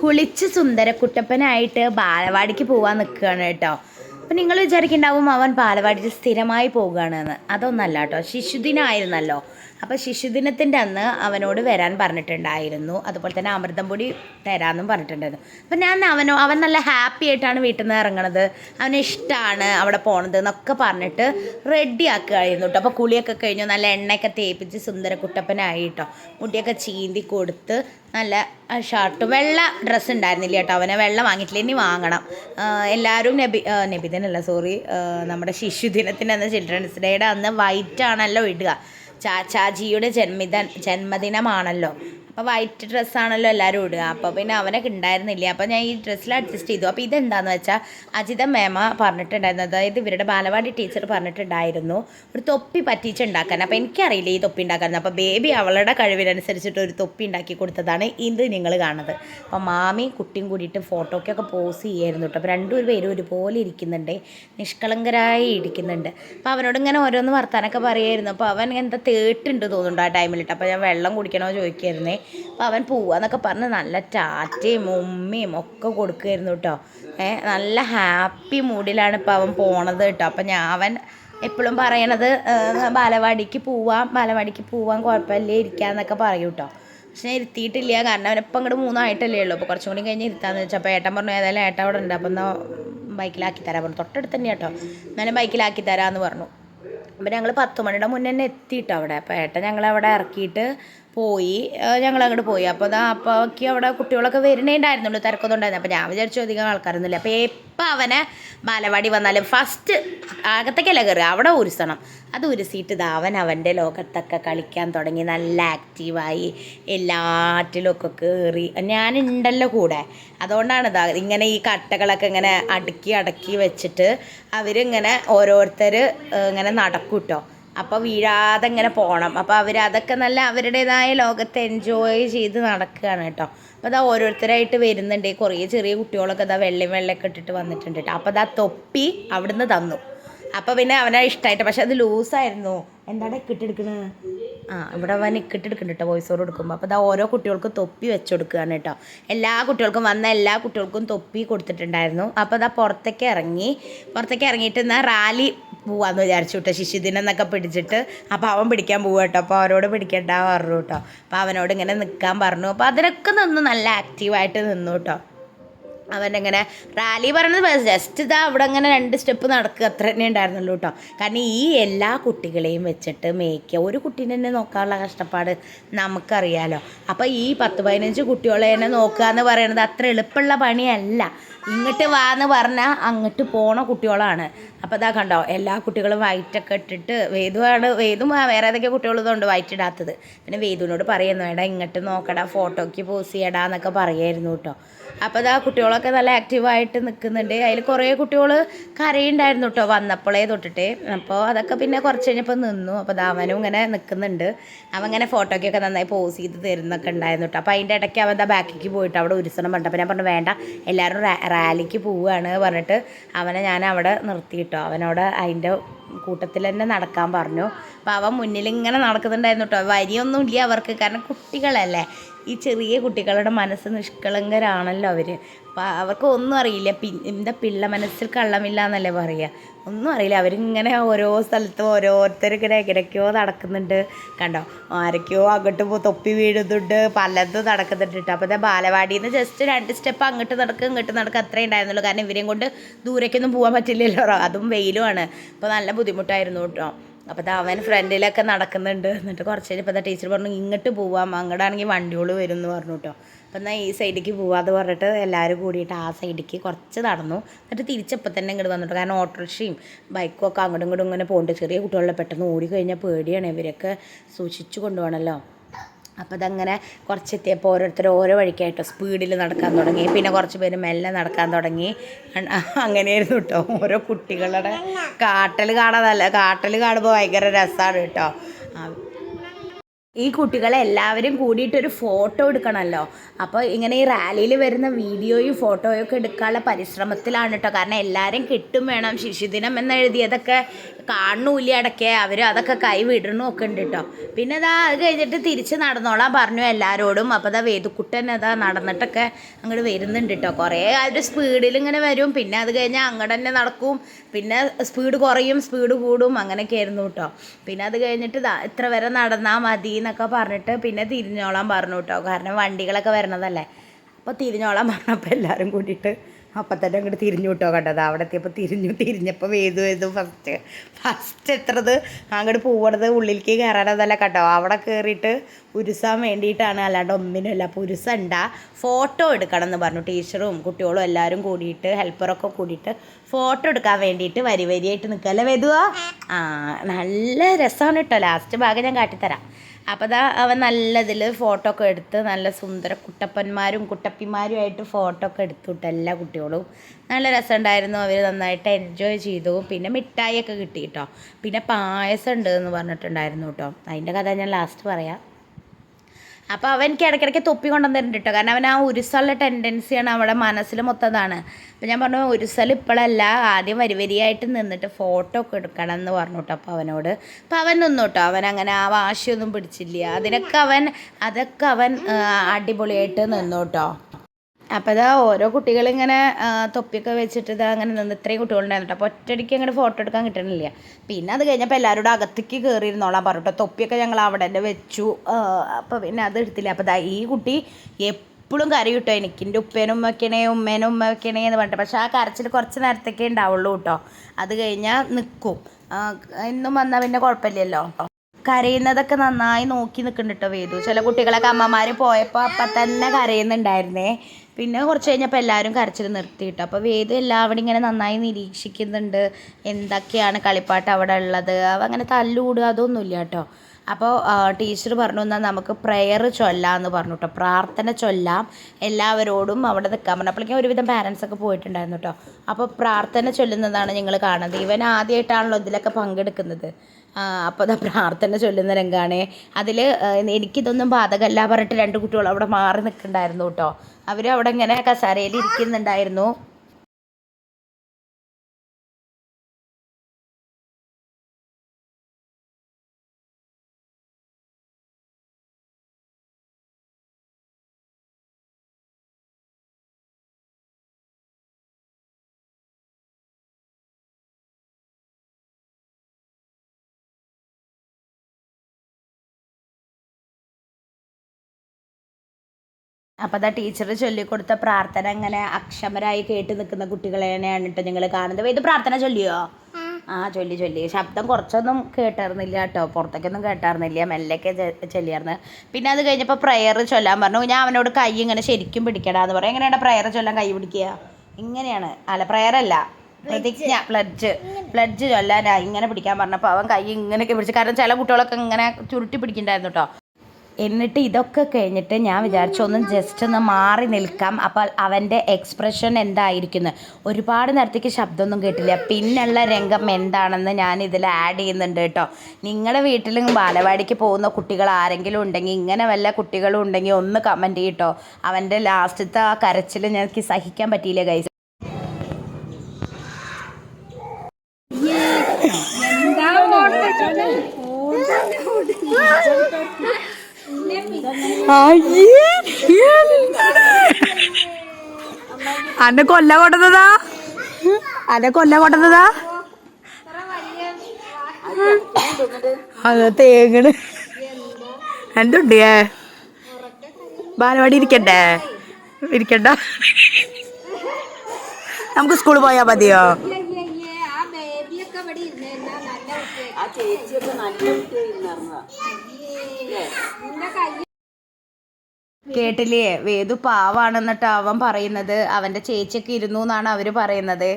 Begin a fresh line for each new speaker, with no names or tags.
കുളിച്ച് സുന്ദര കുട്ടപ്പനായിട്ട് ബാലവാടിക്ക് പോവാൻ നിൽക്കുകയാണ് കേട്ടോ. അപ്പം നിങ്ങൾ വിചാരിക്കുന്നുണ്ടാവും അവൻ ബാലവാടിയിൽ സ്ഥിരമായി പോകുകയാണെന്ന് അതൊന്നല്ല കേട്ടോ. ശിശുദിനമായിരുന്നല്ലോ അപ്പോൾ ശിശുദിനത്തിന്റെ അന്ന് അവനോട് വരാൻ പറഞ്ഞിട്ടുണ്ടായിരുന്നു. അതുപോലെ തന്നെ അമൃതം പൊടി തരാമെന്നും പറഞ്ഞിട്ടുണ്ടായിരുന്നു. അപ്പം ഞാൻ അവനോ അവൻ നല്ല ഹാപ്പി ആയിട്ടാണ് വീട്ടിൽ നിന്ന് ഇറങ്ങണത്. അവന് ഇഷ്ടമാണ് അവിടെ പോണത് എന്നൊക്കെ പറഞ്ഞിട്ട് റെഡി ആക്കുകയായിരുന്നു കേട്ടോ അപ്പോൾ കുളിയൊക്കെ കഴിഞ്ഞു. നല്ല എണ്ണയൊക്കെ തേപ്പിച്ച് സുന്ദര കുട്ടപ്പനായി കേട്ടോ മുടിയൊക്കെ ചീന്തി കൊടുത്ത് നല്ല ഷർട്ട് വെള്ള ഡ്രസ്സ് ഉണ്ടായിരുന്നില്ല കേട്ടോ അവനെ വെള്ള വാങ്ങിയിട്ടില്ല. ഇനി വാങ്ങണം. എല്ലാവരും നബി നബിദിനല്ല സോറി നമ്മുടെ ശിശുദിനത്തിന്റെ അന്ന് ചിൽഡ്രൻസ് ഡേയുടെ അന്ന് വൈറ്റാണല്ലോ ഇടുക. ചാച്ചാജിയുടെ ജന്മദിന ജന്മദിനമാണല്ലോ. അപ്പോൾ വൈറ്റ് ഡ്രസ്സാണല്ലോ എല്ലാവരും ഇടുക. അപ്പോൾ പിന്നെ അവനൊക്കെ ഉണ്ടായിരുന്നില്ല അപ്പോൾ ഞാൻ ഈ ഡ്രസ്സിൽ അഡ്ജസ്റ്റ് ചെയ്തു. അപ്പോൾ ഇതെന്താന്ന് വെച്ചാൽ അജിത മേമ പറഞ്ഞിട്ടുണ്ടായിരുന്നു. അതായത് ഇവരുടെ ബാലവാടി ടീച്ചർ പറഞ്ഞിട്ടുണ്ടായിരുന്നു ഒരു തൊപ്പി പറ്റിച്ചുണ്ടാക്കാൻ അപ്പോൾ എനിക്കറിയില്ല ഈ തൊപ്പി ഉണ്ടാക്കാൻ അപ്പോൾ ബേബി അവളുടെ കഴിവിനനുസരിച്ചിട്ട് ഒരു തൊപ്പി ഉണ്ടാക്കി കൊടുത്തതാണ് ഇത് നിങ്ങൾ കാണുന്നത്. അപ്പോൾ മാമി കുട്ടിയും കൂടിയിട്ട് ഫോട്ടോയ്ക്കൊക്കെ പോസ് ചെയ്യായിരുന്നു കേട്ടോ അപ്പോൾ രണ്ടുപേരും പേരും ഒരുപോലെ ഇരിക്കുന്നുണ്ട്. നിഷ്കളങ്കരായി ഇരിക്കുന്നുണ്ട്. അപ്പോൾ അവനോട് ഇങ്ങനെ ഓരോന്ന് വർത്താനൊക്കെ പറയായിരുന്നു. അപ്പോൾ അവൻ എന്താ തേട്ടുണ്ട് തോന്നുന്നുണ്ട് ആ ടൈമിലിട്ട് അപ്പോൾ ഞാൻ വെള്ളം കുടിക്കണോ ചോദിക്കായിരുന്നേ. അപ്പോൾ അവൻ പോവാന്നൊക്കെ പറഞ്ഞ് നല്ല ടാറ്റയും ഉമ്മയും ഒക്കെ കൊടുക്കുമായിരുന്നു കേട്ടോ നല്ല ഹാപ്പി മൂഡിലാണ് ഇപ്പോൾ അവൻ പോണത് കേട്ടോ അപ്പം ഞാൻ അവൻ എപ്പോഴും പറയണത് ബാലവാടിക്ക് പോവാം ബാലവാടിക്ക് പോവാം കുഴപ്പമില്ലേ ഇരിക്കാന്നൊക്കെ പറയും കേട്ടോ പക്ഷെ ഞാൻ ഇരുത്തിയിട്ടില്ല കാരണം അവൻ അവനിപ്പം അങ്ങോട്ട് മൂന്നായിട്ടല്ലേ ഉള്ളൂ. അപ്പോൾ കുറച്ചും കൂടി കഴിഞ്ഞ് ഇരുത്താന്ന് വെച്ചാൽ അപ്പോൾ ഏട്ടൻ പറഞ്ഞു ഏതായാലും ഏട്ടൻ അവിടെ ഉണ്ട് അപ്പം എന്നാൽ ബൈക്കിലാക്കി തരാൻ പറഞ്ഞു. തൊട്ടടുത്ത് തന്നെ കേട്ടോ എന്നാലും ബൈക്കിലാക്കി തരാമെന്ന് പറഞ്ഞു. അപ്പോൾ ഞങ്ങൾ പത്ത് മണിയുടെ മുന്നേ തന്നെ എത്തിയിട്ടോ അവിടെ. അപ്പോൾ ഏട്ടൻ ഞങ്ങളവിടെ ഇറക്കിയിട്ട് പോയി. ഞങ്ങൾ അങ്ങോട്ട് പോയി. അപ്പോൾ അതാ അപ്പോഴേക്ക് അവിടെ കുട്ടികളൊക്കെ വരുന്നേ ഉണ്ടായിരുന്നുള്ളൂ തിരക്കൊന്നും ഉണ്ടായിരുന്നു അപ്പോൾ ഞാൻ വിചാരിച്ചു അധികം ആൾക്കാരൊന്നുമില്ല. അപ്പോൾ എപ്പോൾ അവനെ ബാലവാടി വന്നാലും ഫസ്റ്റ് അകത്തേക്കല്ല കയറുക അവിടെ ഉരുസണം. അത് ഉരുസിയിട്ട് ഇതാ അവൻ അവന്റെ ലോകത്തൊക്കെ കളിക്കാൻ തുടങ്ങി. നല്ല ആക്റ്റീവായി എല്ലാറ്റിലൊക്കെ കയറി ഞാനുണ്ടല്ലോ കൂടെ. അതുകൊണ്ടാണ് ഇതാ ഇങ്ങനെ ഈ കട്ടകളൊക്കെ ഇങ്ങനെ അടുക്കി അടക്കി വെച്ചിട്ട് അവരിങ്ങനെ ഓരോരുത്തർ ഇങ്ങനെ നടക്കും കേട്ടോ അപ്പോൾ വീഴാതെ ഇങ്ങനെ പോകണം അപ്പോൾ അവർ അതൊക്കെ നല്ല അവരുടേതായ ലോകത്ത് എൻജോയ് ചെയ്ത് നടക്കുകയാണ് കേട്ടോ. അപ്പോൾ അതാ ഓരോരുത്തരായിട്ട് വരുന്നുണ്ട്. കുറേ ചെറിയ കുട്ടികളൊക്കെ ഇതാ വെള്ളയും വെള്ളയൊക്കെ ഇട്ടിട്ട് വന്നിട്ടുണ്ട് കേട്ടോ. അപ്പോൾ അതാ തൊപ്പി അവിടുന്ന് തന്നു. അപ്പോൾ പിന്നെ അവനെ ഇഷ്ടമായിട്ട് പക്ഷെ അത് ലൂസായിരുന്നു. എന്താണ് ഇക്കിട്ടെടുക്കണത് ആ ഇവിടെ അവൻ ഇക്കിട്ടെടുക്കുന്നുണ്ട് കേട്ടോ വോയിസ് ഓവർ കൊടുക്കുമ്പോൾ അപ്പോൾ ഇതാ ഓരോ കുട്ടികൾക്കും തൊപ്പി വെച്ച് കൊടുക്കുകയാണ് കേട്ടോ എല്ലാ കുട്ടികൾക്കും വന്ന എല്ലാ കുട്ടികൾക്കും തൊപ്പി കൊടുത്തിട്ടുണ്ടായിരുന്നു. അപ്പോൾ അതാ പുറത്തേക്ക് ഇറങ്ങി. പുറത്തേക്ക് ഇറങ്ങിയിട്ട് എന്നാൽ റാലി പോവാന്ന് വിചാരിച്ചു കേട്ടോ ശിശുദിനം എന്നൊക്കെ പിടിച്ചിട്ട്. അപ്പോൾ അവൻ പിടിക്കാൻ പോവുക കേട്ടോ അപ്പോൾ അവരോട് പിടിക്കണ്ട പറഞ്ഞു കേട്ടോ അപ്പോൾ അവനോട് ഇങ്ങനെ നിൽക്കാൻ പറഞ്ഞു. അപ്പോൾ അതിനൊക്കെ നിന്ന് നല്ല ആക്റ്റീവായിട്ട് നിന്നു കേട്ടോ അവനങ്ങനെ റാലി പറയുന്നത് ജസ്റ്റ് ഇതാ അവിടെ അങ്ങനെ രണ്ട് സ്റ്റെപ്പ് നടക്കുക. അത്ര തന്നെ ഉണ്ടായിരുന്നുള്ളൂ കേട്ടോ കാരണം ഈ എല്ലാ കുട്ടികളെയും വെച്ചിട്ട് മേയ്ക്കുക ഒരു കുട്ടീനെ തന്നെ നോക്കാനുള്ള കഷ്ടപ്പാട് നമുക്കറിയാലോ. അപ്പോൾ ഈ പത്ത് പതിനഞ്ച് കുട്ടികളെ തന്നെ നോക്കുക എന്ന് പറയുന്നത് അത്ര എളുപ്പമുള്ള പണിയല്ല. ഇങ്ങോട്ട് വാ എന്ന് പറഞ്ഞാൽ അങ്ങോട്ട് പോണ കുട്ടികളാണ്. അപ്പോൾ ഇതാ കണ്ടോ എല്ലാ കുട്ടികളും വൈറ്റൊക്കെ ഇട്ടിട്ട് വേദുവാണ് വേദും വേറെ ഏതൊക്കെ കുട്ടികളിതുണ്ട് വൈറ്റ് ഇടാത്തത്. പിന്നെ വേദുവിനോട് പറയുന്നു എടാ ഇങ്ങോട്ട് നോക്കടാ ഫോട്ടോയ്ക്ക് പോസ് ചെയ്യടാ എന്നൊക്കെ പറയായിരുന്നു കേട്ടോ. അപ്പോൾ ഇതാ കുട്ടികളൊക്കെ നല്ല ആക്റ്റീവായിട്ട് നിൽക്കുന്നുണ്ട് അതിൽ കുറേ കുട്ടികൾ കരയുണ്ടായിരുന്നു കേട്ടോ വന്നപ്പോഴേ തൊട്ടിട്ട്. അപ്പോൾ അതൊക്കെ പിന്നെ കുറച്ച് കഴിഞ്ഞപ്പോൾ നിന്നു. അപ്പോൾ അവനും ഇങ്ങനെ നിൽക്കുന്നുണ്ട് അവൻ ഇങ്ങനെ ഫോട്ടോയ്ക്കൊക്കെ നന്നായി പോസ് ചെയ്ത് തരുന്നൊക്കെ ഉണ്ടായിരുന്നു കേട്ടോ. അപ്പോൾ അതിന്റെ ഇടയ്ക്ക് അവൻ ദാ ബാക്കിലേക്ക് പോയിട്ട് അവിടെ ഉരുസണം പറഞ്ഞു അപ്പോൾ ഞാൻ പറഞ്ഞു വേണ്ട എല്ലാവരും റാലിക്ക് പോവുകയാണ് പറഞ്ഞിട്ട് അവനെ ഞാൻ അവിടെ നിർത്തിയിട്ടോ അവനവിടെ അതിന്റെ കൂട്ടത്തിൽ തന്നെ നടക്കാൻ പറഞ്ഞു. അപ്പോൾ അവൻ മുന്നിൽ ഇങ്ങനെ നടക്കുന്നുണ്ടായിരുന്നു കേട്ടോ. വരിയൊന്നും ഇല്ല അവർക്ക്. കാരണം കുട്ടികളല്ലേ. ഈ ചെറിയ കുട്ടികളുടെ മനസ്സ് നിഷ്കളങ്കരാണല്ലോ അവർ അവർക്ക് ഒന്നും അറിയില്ല. പി എന്താ പിള്ള മനസ്സിൽ കള്ളമില്ല എന്നല്ലേ പറയുക ഒന്നും അറിയില്ല. അവരിങ്ങനെ ഓരോ സ്ഥലത്തും ഓരോരുത്തർ ഇങ്ങനെ എങ്ങനെയൊക്കെയോ നടക്കുന്നുണ്ട്. കണ്ടോ? ആരൊക്കെയോ അങ്ങോട്ട് പോ തൊപ്പി വീഴുന്നുണ്ട്. പലതും നടക്കുന്നുണ്ട്. കേട്ടോ അപ്പോൾ ബാലവാടിയിൽ നിന്ന് ജസ്റ്റ് രണ്ട് സ്റ്റെപ്പ് അങ്ങോട്ട് നടക്കും ഇങ്ങോട്ട് നടക്കുക അത്രേ ഉണ്ടായിരുന്നുള്ളൂ. കാരണം ഇവരെയും കൊണ്ട് ദൂരേക്കൊന്നും പോകാൻ പറ്റില്ലല്ലോ. അതും വെയിലുമാണ് അപ്പോൾ നല്ല ബുദ്ധിമുട്ടായിരുന്നു കേട്ടോ. അപ്പോൾ അവൻ ഫ്രണ്ടിലൊക്കെ നടക്കുന്നുണ്ട്. എന്നിട്ട് കുറച്ച് കഴിഞ്ഞപ്പോൾ ടീച്ചർ പറഞ്ഞു ഇങ്ങോട്ട് പോവാം അങ്ങോട്ടാണെങ്കിൽ വണ്ടിയോൾ വരും എന്ന് പറഞ്ഞു കേട്ടോ അപ്പം എന്നാൽ ഈ സൈഡിലേക്ക് പോവാമെന്ന് പറഞ്ഞിട്ട് എല്ലാവരും കൂടിയിട്ട് ആ സൈഡിലേക്ക് കുറച്ച് നടന്നു. എന്നിട്ട് തിരിച്ചപ്പോൾ തന്നെ ഇങ്ങോട്ട് വന്നിട്ട്. കാരണം ഓട്ടോറിക്ഷയും ബൈക്കും ഒക്കെ അങ്ങോട്ടും ഇങ്ങോട്ടും ഇങ്ങനെ പോകുന്നുണ്ട് ചെറിയ കുട്ടികളെ പെട്ടെന്ന് ഓടി കഴിഞ്ഞാൽ പേടിയാണ്. ഇവരൊക്കെ സൂക്ഷിച്ചു കൊണ്ടുപോകണമല്ലോ അപ്പോൾ അതങ്ങനെ കുറച്ച് എത്തിയപ്പോൾ ഓരോരുത്തർ ഓരോ വഴിക്കായിട്ട് സ്പീഡിൽ നടക്കാൻ തുടങ്ങി. പിന്നെ കുറച്ച് പേര് മെല്ലെ നടക്കാൻ തുടങ്ങി. അങ്ങനെയായിരുന്നു കേട്ടോ ഓരോ കുട്ടികളുടെ കാട്ടൽ കാണാതല്ല കാട്ടൽ കാണുമ്പോൾ ഭയങ്കര രസമാണ് കേട്ടോ ഈ കുട്ടികളെ എല്ലാവരും കൂടിയിട്ടൊരു ഫോട്ടോ എടുക്കണമല്ലോ അപ്പോൾ ഇങ്ങനെ ഈ റാലിയിൽ വരുന്ന വീഡിയോയും ഫോട്ടോയും ഒക്കെ എടുക്കാനുള്ള പരിശ്രമത്തിലാണ് കേട്ടോ കാരണം എല്ലാവരും കിട്ടും വേണം ശിശുദിനം എന്ന് എഴുതിയതൊക്കെ കാണുന്നില്ല ഇടയ്ക്ക്. അവർ അതൊക്കെ കൈ വിടണു ഒക്കെ ഉണ്ട് കേട്ടോ പിന്നെ അതാ അത് കഴിഞ്ഞിട്ട് തിരിച്ച് നടന്നോളാൻ പറഞ്ഞു എല്ലാവരോടും അപ്പോൾ അതാ വേദുക്കുട്ടൻ അതാ നടന്നിട്ടൊക്കെ അങ്ങോട്ട് വരുന്നുണ്ട് കേട്ടോ കുറേ അവർ സ്പീഡിൽ ഇങ്ങനെ വരും. പിന്നെ അത് കഴിഞ്ഞാൽ അങ്ങോട്ട് തന്നെ നടക്കും. പിന്നെ സ്പീഡ് കുറയും സ്പീഡ് കൂടും. അങ്ങനെയൊക്കെ ആയിരുന്നു കേട്ടോ പിന്നെ അത് കഴിഞ്ഞിട്ട് ഇത്ര വരെ നടന്നാൽ മതി എന്നൊക്കെ പറഞ്ഞിട്ട് പിന്നെ തിരിഞ്ഞോളാൻ പറഞ്ഞു കേട്ടോ കാരണം വണ്ടികളൊക്കെ വരണതല്ലേ. അപ്പോൾ തിരിഞ്ഞോളാൻ പറഞ്ഞപ്പോൾ എല്ലാവരും കൂടിയിട്ട് അപ്പം തന്നെ അങ്ങോട്ട് തിരിഞ്ഞു വിട്ടോ കണ്ടത്. അവിടെ എത്തിയപ്പോൾ തിരിഞ്ഞു തിരിഞ്ഞപ്പോൾ വേതു വേതു ഫസ്റ്റ് ഫസ്റ്റ് എത്രത്? അങ്ങോട്ട് പോവണത് ഉള്ളിലേക്ക് കയറാനതല്ല കേട്ടോ അവിടെ കയറിയിട്ട് ഉരുസാൻ വേണ്ടിയിട്ടാണ് അല്ലാണ്ട് ഒന്നിനുമല്ല അപ്പോൾ ഉരുസണ്ട ഫോട്ടോ എടുക്കണം എന്ന് പറഞ്ഞു. ടീച്ചറും കുട്ടികളും എല്ലാവരും കൂടിയിട്ട് ഹെൽപ്പറൊക്കെ കൂടിയിട്ട് ഫോട്ടോ എടുക്കാൻ വേണ്ടിയിട്ട് വരി വരിയായിട്ട് നിൽക്കല്ലേ വെതുവാ ആ നല്ല രസമാണ് കേട്ടോ. ലാസ്റ്റ് ഭാഗം ഞാൻ കാട്ടിത്തരാം. അപ്പോൾ അതാ അവൻ നല്ല ഇതിൽ ഫോട്ടോ ഒക്കെ എടുത്ത് നല്ല സുന്ദര കുട്ടപ്പന്മാരും കുട്ടപ്പിമാരും ആയിട്ട് ഫോട്ടോ ഒക്കെ എടുത്തു എല്ലാ കുട്ടികളും. നല്ല രസമുണ്ടായിരുന്നു. അവർ നന്നായിട്ട് എൻജോയ് ചെയ്തു. പിന്നെ മിഠായിയൊക്കെ കിട്ടി കേട്ടോ. പിന്നെ പായസം ഉണ്ട് എന്ന് പറഞ്ഞിട്ടുണ്ടായിരുന്നു കേട്ടോ. അതിന്റെ കഥ ഞാൻ ലാസ്റ്റ് പറയാം. അപ്പോൾ അവൻ എനിക്ക് ഇടയ്ക്കിടയ്ക്ക് തൊപ്പി കൊണ്ടുവന്നിട്ടുണ്ട് കേട്ടോ. കാരണം അവൻ ആ ഉരുസുള്ള ടെൻഡൻസിയാണ് അവിടെ മനസ്സിൽ മൊത്തതാണ്. അപ്പോൾ ഞാൻ പറഞ്ഞു ഉരുസൽ ഇപ്പോഴല്ല ആദ്യം വരി വരിയായിട്ട് നിന്നിട്ട് ഫോട്ടോ ഒക്കെ എടുക്കണം എന്ന് പറഞ്ഞു കേട്ടോ അപ്പോൾ അവനോട്. അപ്പോൾ അവൻ നിന്നു കേട്ടോ. അവൻ അങ്ങനെ ആ വാശിയൊന്നും പിടിച്ചില്ല. അതിനൊക്കെ അവൻ അതൊക്കെ അവൻ അടിപൊളിയായിട്ട് നിന്നു കേട്ടോ. അപ്പോൾ ഇതാ ഓരോ കുട്ടികളിങ്ങനെ തൊപ്പിയൊക്കെ വെച്ചിട്ട് ഇതാ അങ്ങനെ നിന്ന് ഇത്രയും കുട്ടികളുണ്ടായിരുന്നു അപ്പോൾ ഒറ്റയടിക്ക് അങ്ങോട്ട് ഫോട്ടോ എടുക്കാൻ കിട്ടണില്ല. പിന്നെ അത് കഴിഞ്ഞപ്പോൾ എല്ലാവരോടും അകത്തേക്ക് കയറിയിരുന്നോളാം പറഞ്ഞിട്ടോ. തൊപ്പിയൊക്കെ ഞങ്ങൾ അവിടെ തന്നെ വെച്ചു. അപ്പോൾ പിന്നെ അത് എടുത്തില്ല. അപ്പോൾ ദാ ഈ കുട്ടി എപ്പോഴും കരയും കേട്ടോ. എനിക്ക് എന്റെ ഉപ്പേനും ഉമ്മക്കണേ ഉമ്മേനും ഉമ്മ വെക്കണേ എന്ന് പറഞ്ഞിട്ട്. പക്ഷേ ആ കരച്ചിൽ കുറച്ച് നേരത്തേക്കേ ഉണ്ടാവുള്ളൂ കേട്ടോ. അത് കഴിഞ്ഞാൽ നിൽക്കും ഇന്നും വന്നാൽ പിന്നെ കുഴപ്പമില്ലല്ലോ. കരയുന്നതൊക്കെ നന്നായി നോക്കി നിൽക്കുന്നുണ്ട് കേട്ടോ വേദു. ചില കുട്ടികളൊക്കെ അമ്മമാർ പോയപ്പോൾ അപ്പം തന്നെ കരയുന്നുണ്ടായിരുന്നേ. പിന്നെ കുറച്ച് കഴിഞ്ഞപ്പോൾ എല്ലാവരും കരച്ചിൽ നിർത്തി കേട്ടോ. അപ്പോൾ വേദു എല്ലാവരും ഇങ്ങനെ നന്നായി നിരീക്ഷിക്കുന്നുണ്ട്. എന്തൊക്കെയാണ് കളിപ്പാട്ട് അവിടെ ഉള്ളത്? അവ അങ്ങനെ തല്ലുകൂടുക അതൊന്നുമില്ല കേട്ടോ. അപ്പോൾ ടീച്ചർ പറഞ്ഞു എന്നാൽ നമുക്ക് പ്രെയർ ചൊല്ലാമെന്ന് പറഞ്ഞു കേട്ടോ. പ്രാർത്ഥന ചൊല്ലാം. എല്ലാവരോടും അവിടെ നിൽക്കാൻ പറഞ്ഞു അപ്പോഴേക്കും ഒരുവിധം പാരൻസൊക്കെ പോയിട്ടുണ്ടായിരുന്നു കേട്ടോ. അപ്പോൾ പ്രാർത്ഥന ചൊല്ലുന്നതാണ് നിങ്ങൾ കാണുന്നത്. ഇവൻ ആദ്യമായിട്ടാണല്ലോ ഇതിലൊക്കെ പങ്കെടുക്കുന്നത്. അപ്പോൾ അതാ പ്രാർത്ഥന ചൊല്ലുന്ന രംഗമാണ് അതിൽ എനിക്കിതൊന്നും ബാധകമല്ല പറഞ്ഞിട്ട് രണ്ട് കുട്ടികൾ അവിടെ മാറി നിൽക്കുന്നുണ്ടായിരുന്നു കേട്ടോ. അവർ അവിടെ ഇങ്ങനെ കസാരയിൽ ഇരിക്കുന്നുണ്ടായിരുന്നു. അപ്പോൾ അതാ ടീച്ചർ ചൊല്ലിക്കൊടുത്ത പ്രാർത്ഥന അങ്ങനെ അക്ഷമരായി കേട്ട് നിൽക്കുന്ന കുട്ടികളെയാണ് കേട്ടോ നിങ്ങൾ കാണുന്നത്. ഇത് പ്രാർത്ഥന ചൊല്ലിയോ? ആ ചൊല്ലി ചൊല്ലി. ശബ്ദം കുറച്ചൊന്നും കേട്ടായിരുന്നില്ല കേട്ടോ പുറത്തേക്കൊന്നും കേട്ടായിരുന്നില്ല മെല്ലൊക്കെ ചൊല്ലിയായിരുന്നു പിന്നെ അത് കഴിഞ്ഞപ്പോൾ പ്രയർ ചൊല്ലാൻ പറഞ്ഞു. ഞാൻ അവനോട് കൈ ഇങ്ങനെ ശരിക്കും പിടിക്കടാന്ന് പറയും. എങ്ങനെയാണ് പ്രയർ ചൊല്ലാൻ കൈ പിടിക്കുക? ഇങ്ങനെയാണ്. അല്ല പ്രയർ അല്ല. പ്രതിജ്ഞ പ്ലഡ്ജ് പ്ലഡ്ജ് ചൊല്ലാനാ ഇങ്ങനെ പിടിക്കാൻ പറഞ്ഞപ്പോൾ അവൻ കൈ ഇങ്ങനെയൊക്കെ പിടിച്ച്. കാരണം ചില കുട്ടികളൊക്കെ ഇങ്ങനെ ചുരുട്ടി പിടിക്കണ്ടായിരുന്നു കേട്ടോ എന്നിട്ട് ഇതൊക്കെ കഴിഞ്ഞിട്ട് ഞാൻ വിചാരിച്ചു ഒന്ന് ജസ്റ്റ് ഒന്ന് മാറി നിൽക്കാം. അപ്പോൾ അവന്റെ എക്സ്പ്രഷൻ എന്തായിരിക്കുന്നു? ഒരുപാട് നേരത്തേക്ക് ശബ്ദമൊന്നും കേട്ടില്ല. പിന്നുള്ള രംഗം എന്താണെന്ന് ഞാൻ ഇതിൽ ആഡ് ചെയ്യുന്നുണ്ട് കേട്ടോ. നിങ്ങളുടെ വീട്ടിലും ബാലവാടിക്ക് പോകുന്ന കുട്ടികൾ ആരെങ്കിലും ഉണ്ടെങ്കിൽ ഇങ്ങനെ വല്ല കുട്ടികളും ഉണ്ടെങ്കിൽ ഒന്ന് കമന്റ് ചെയ്യട്ടോ അവന്റെ ലാസ്റ്റത്തെ ആ കരച്ചിൽ ഞങ്ങൾക്ക് സഹിക്കാൻ പറ്റിയില്ല ഗൈസ് അന്നെ കൊല്ല കൊണ്ടുന്നതാ അന്നെ കൊല്ല കൊണ്ടുന്നതാ അത് തേങ്ങണ് എന്തുണ്ട് ബാലവാടി ഇരിക്കണ്ടേ? ഇരിക്കണ്ട. നമുക്ക് സ്കൂളിൽ പോയാൽ മതിയോ? കേട്ടില്ലേ? വേദു പാവാണെന്നിട്ട് അവൻ പറയുന്നത്? അവന്റെ ചേച്ചിയൊക്കെ ഇരുന്നു എന്നാണ് അവർ പറയുന്നത്.